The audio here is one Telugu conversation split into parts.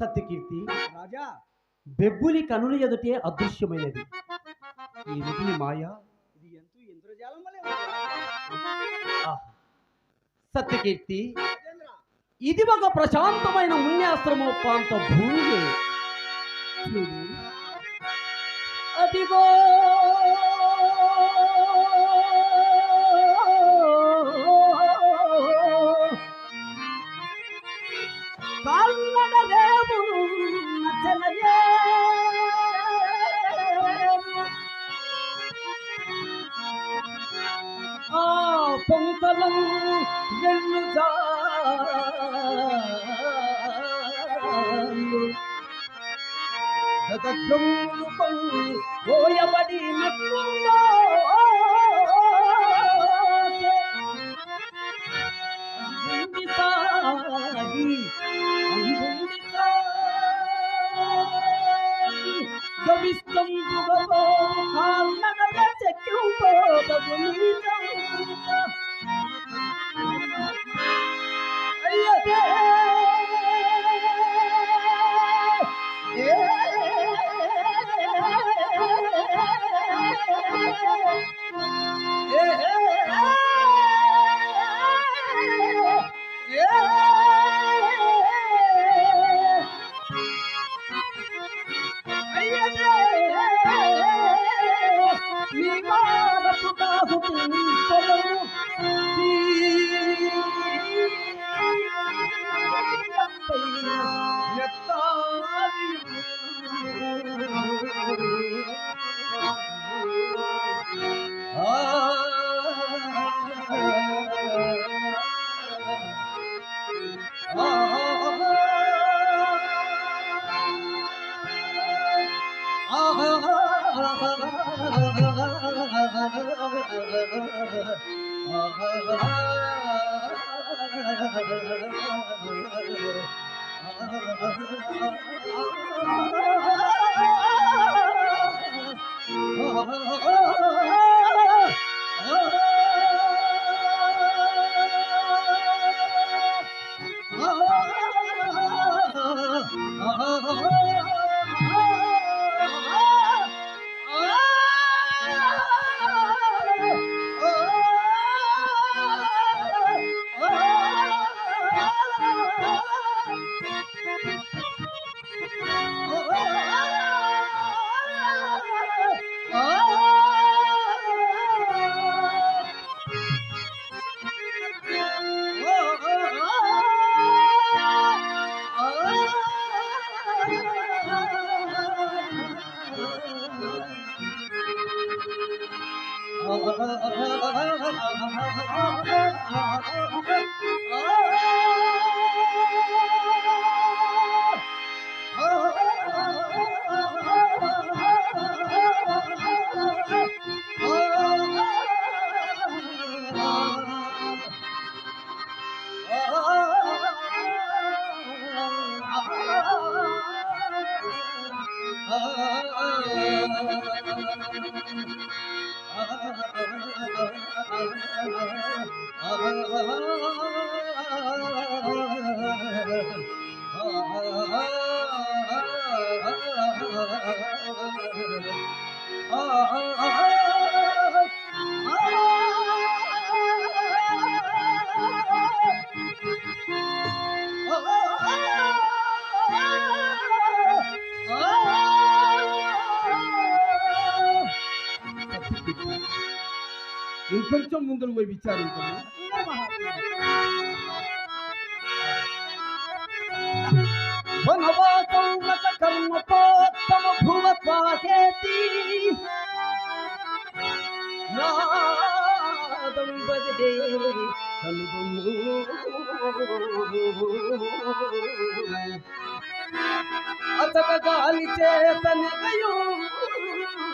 సత్యకీర్తి రాజా బెబ్బులి కనుల ఎదుటే అదృశ్యమైనది. ఏమిటి మాయ? ఇది ఎంతో ఇంద్రజాలం. సత్యకీర్తి ఇది ఒక ప్రశాంతమైన మున్యాశ్రమ ప్రాంత భూమి. అదిగో. కన్నడ దేవుడు నచ్చలయే. ఆ పొంతలం ఎన్ను గగద్రములు కొన్ని సాగి, గవిస్తంభుగలో కాళ్ళగల చెక్కింపోదగు ఇంకొంచెం ముందుకు పోయి విచారించండి వనవాసౌనక కర్మపోత్తమ భువత్వాసేతి నాదం బదే కలుగుము అతక గాలి చేతనయో వేసిన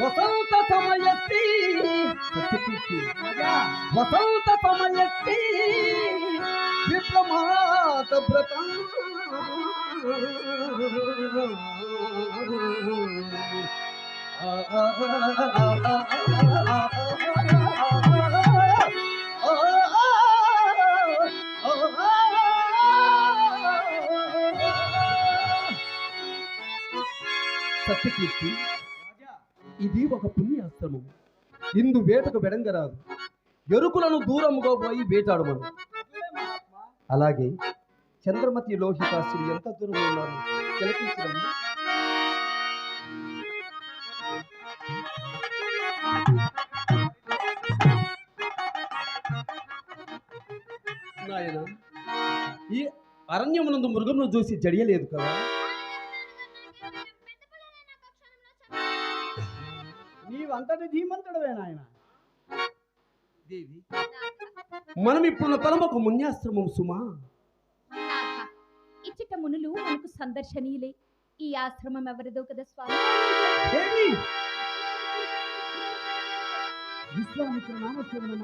వాసుదే చక్కు చికిత్సిన వీర్యం బలితో సమయస్తి సత్యకీర్తి. ఇది ఒక పుణ్యాశ్రమం. ఇందు వేటకు వెడంగరాదు. ఎరుకులను దూరముగా పోయి వేటాడమను. అలాగే చంద్రమతి లోహితాశ్రీ ఎంత దూరం ఉన్నారు తిలకించడం నాయన ఈ అరణ్యమునందు మృగమును చూసి జడియలేదు కదా? నీవంతటి ధీమంతుడవే నాయన దేవి? మనం ఇప్పుడున్న తలమకు మున్యాశ్రమం సుమా ఇచ్చట మునులు మనకు సందర్శనీయులే. ఈ ఆశ్రమం ఎవరిదో కదా స్వామి? విశ్వామిత్ర మాత్రమే.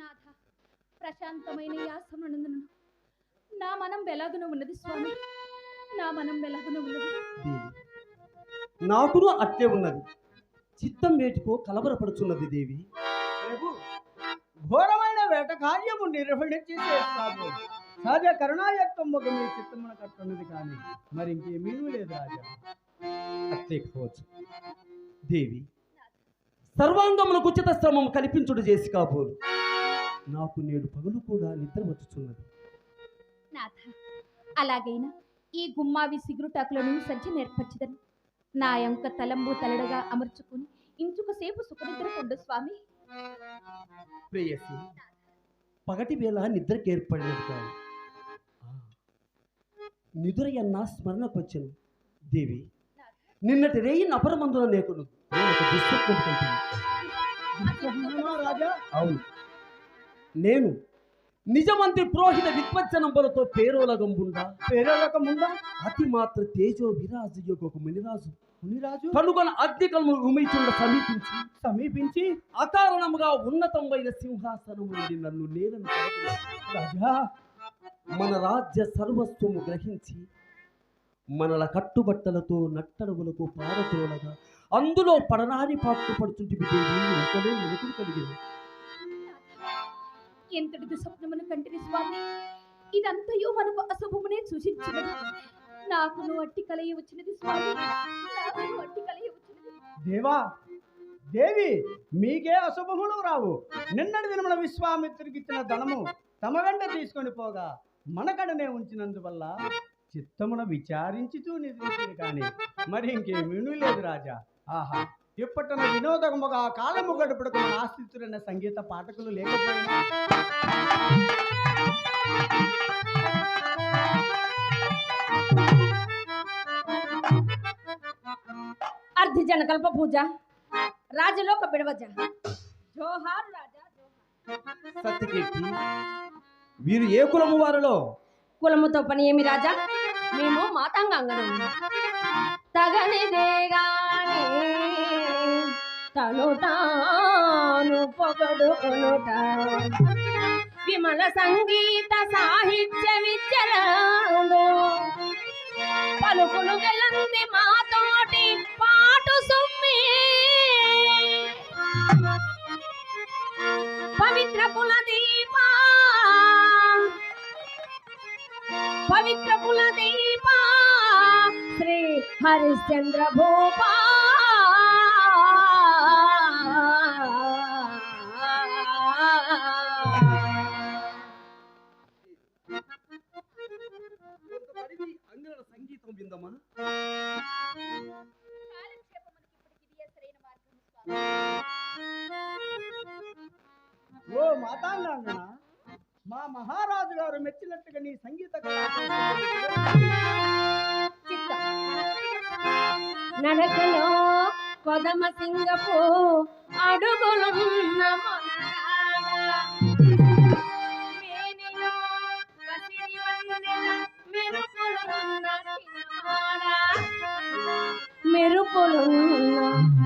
నాథ ప్రశాంతమైన ఈ ఆశ్రమనందును నా మనం వెలాగున ఉన్నది స్వామి. నా మనం వెలాగున ఉన్నది. దేవి నాకును అట్లే ఉన్నది. చిత్తం వేటుకో కలవరపడుచున్నది దేవి. ప్రభు ఘోరమైన వేట కార్యము నిర్వహించి సహజ కరుణాయత్వం ఒక మీ చిత్తమున కట్టున్నది కానీ మరి ఇంకేమీ లేదు రాజా. అట్లే కావచ్చు. దేవి సర్వాంగములకు ఉచిత శ్రమం కల్పించుడు చేసి కాబోలు. నాకు నేడు పగలు కూడా నిద్ర వచ్చుచున్నది. నాథ అలాగైనా ఈ గుమ్మావి సిగురుటాకులను సజ్జ నేర్పరచదను నా యొక్క తలంబు తలడగా అమర్చుకుని ఇంచుకసేపు సుఖనిద్ర పొండు స్వామి. ప్రేయసి పగటి వేళ నిద్రకు ఏర్పడినది కాదు. ఆ, నిదురయన్న స్మరణకొచ్చెను దేవి నిన్నటి రేయి నపరమందున లేకును. రాజా అవును. నేను నిజమంత్రి పురోహిత విద్వజ్జనంబలతో పేరోలగంబుండా పేరొక ముందా అతి మాత్ర తేజో విరాజు యొక్క ఒక మునిరాజు. మునిరాజు? కనుగొన అగ్నికల్ము ఉమిచుండ సమీపించి. సమీపించి? అకారణముగా ఉన్నతమైన సింహాసనము నుండి నన్ను నేలను రాజా! మన రాజ్య సర్వస్వము గ్రహించి మనల కట్టుబట్టలతో నట్టడవులకు పారతోలగా అందులో పడనారి పాటు పడుతుంటే కలిగింది. ఎంతటి దుస్వప్నమును కంటిని స్వామి ఇదంతయు మనకు అశుభమునే సూచించినది. నాకును అట్టి కలయి వచ్చినది స్వామి. నాకును అట్టి కలయి వచ్చినది. దేవా దేవి మీకే అశుభములు రావు. నిన్నటి దినమున విశ్వామిత్రుడికి ఇచ్చిన ధనము తమ వెంట తీసుకొని పోగా మనకడనే ఉంచినందువల్ల చిత్తమున విచారించుతూ నిద్రించింది కానీ మరి ఇంకేమీ లేదు రాజా. ఆహా ఇప్పటిన వినోదముగా కాలము గడుపుడుకు మన ఆశ్రితులైన సంగీత పాఠకులు లేకపోయినా. అర్ధ జనకల్ప పూజ రాజలోక బిడవజ. జోహార్ రాజా సత్యకీర్తి వీరు ఏ కులము వారిలో? కులముతో పని ఏమి రాజా? మేము మాతాంగాంగనం. తగనిదే గాని తను తాను పొగడుకునుట. విమల సంగీత సాహిత్య విద్యలందు పలుకులు గెలంది మాతోటి పాటు సుమ్మి. పవిత్ర కుల దీప. పవిత్ర కుల దీప. శ్రీ హరిశ్చంద్ర భూపా సంగీతం విందమా కాలక్షేపమునకు ఇప్పటికి ఇదే సరైన మార్గము స్వామి ఓ మాతాంగాంగన మా మహారాజు గారు మెచ్చినట్టుగా నీ సంగీత నడకలో కొదమ సింగపు polona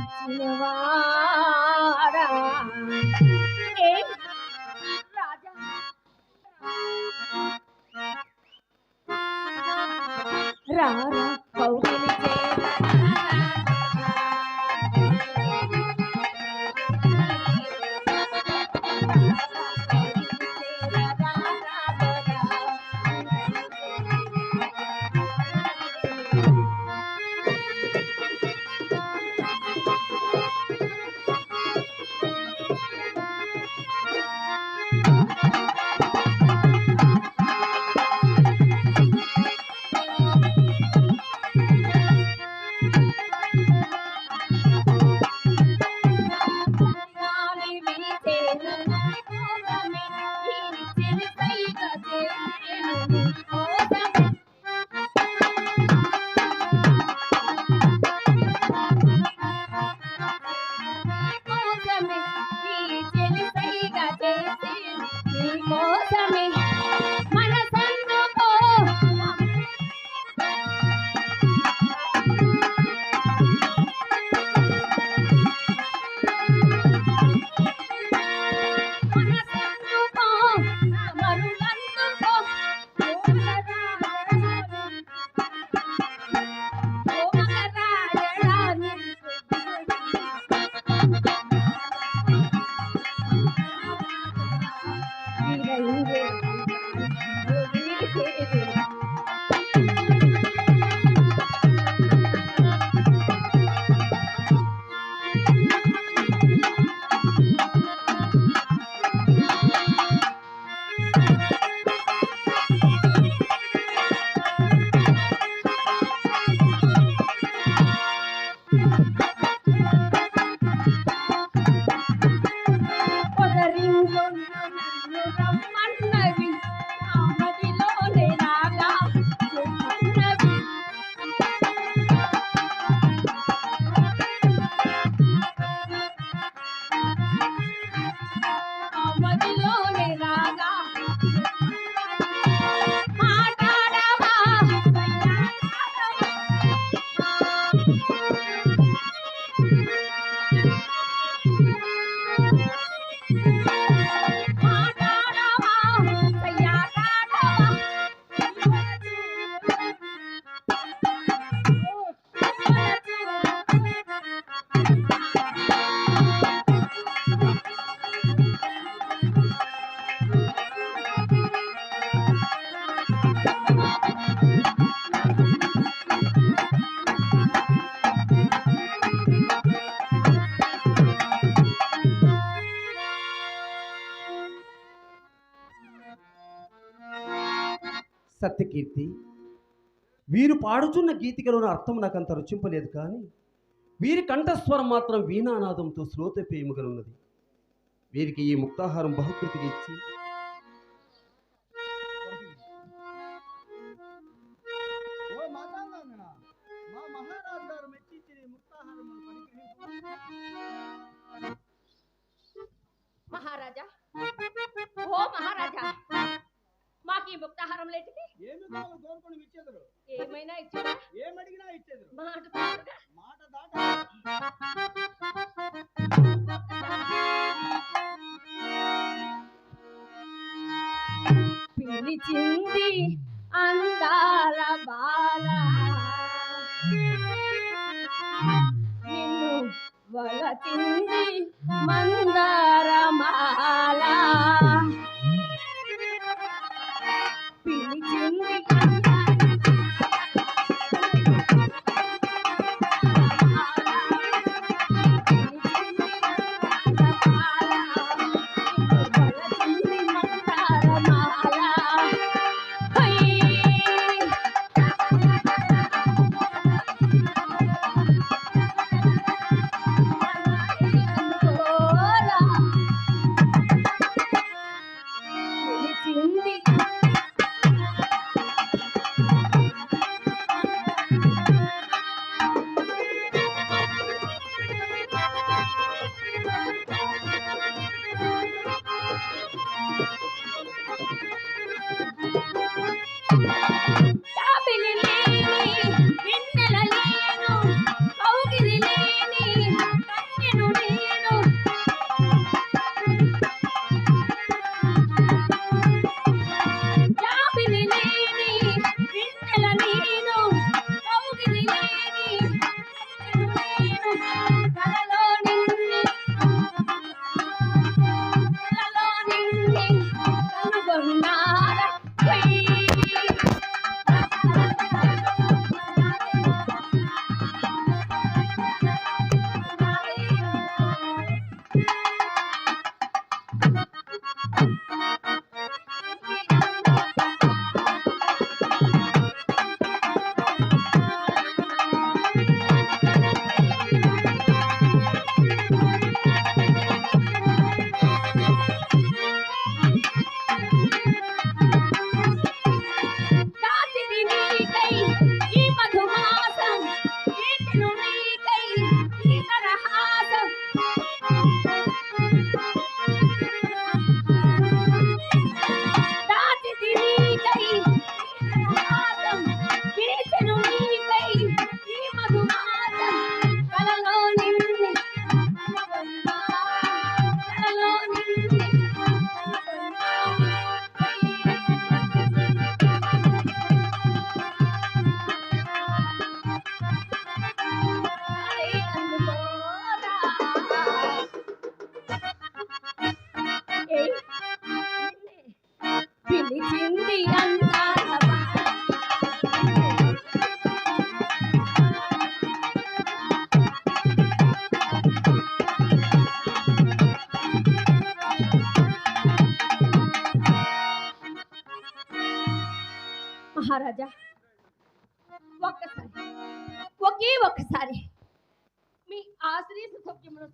సత్యకీర్తి వీరు పాడుచున్న గీతికలోని అర్థం నాకు అంత రుచింపలేదు కానీ వీరి కంఠస్వరం మాత్రం వీణానాదంతో శ్రోతపేయముగనున్నది. వీరికి ఈ ముక్తాహారం బహుకృతిగా ఇచ్చి ఓ మాతాంగన మా మహారాజు గారు మెచ్చించి నీ ముక్తాహారం మహారాజా ఓ మహారాజా మాకు ఈ ముక్తాహారం లేటికి? ఏమి కావాలి కోరుకొని ఇచ్చేదరు ఏమైనా ఇచ్చారా? ఏమడిగినా ఇచ్చేదరు మాట తప్పదుగా. మాట దాట పిలిచింది అందాల బాల. నిన్ను వలచింది మందారమాల. పిలిచింది మహారాజా. ఒక్కసారి ఒకే ఒక్కసారి మీ సౌఖ్యమును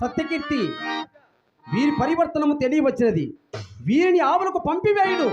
సత్యకీర్తి వీరి పరివర్తనము తెలియవచ్చినది. వీరిని ఆవులకు పంపివేయుడు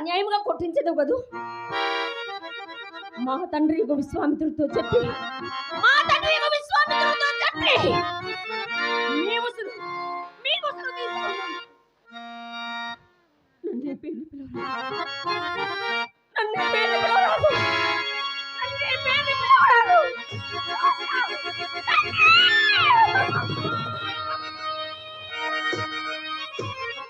అన్యాయంగా కొట్టించదు కదూ? మా తండ్రి యుగ విశ్వామిత్రుడితో చెప్పి మా తండ్రి యుగ విశ్వామిత్రుడితో చెప్పి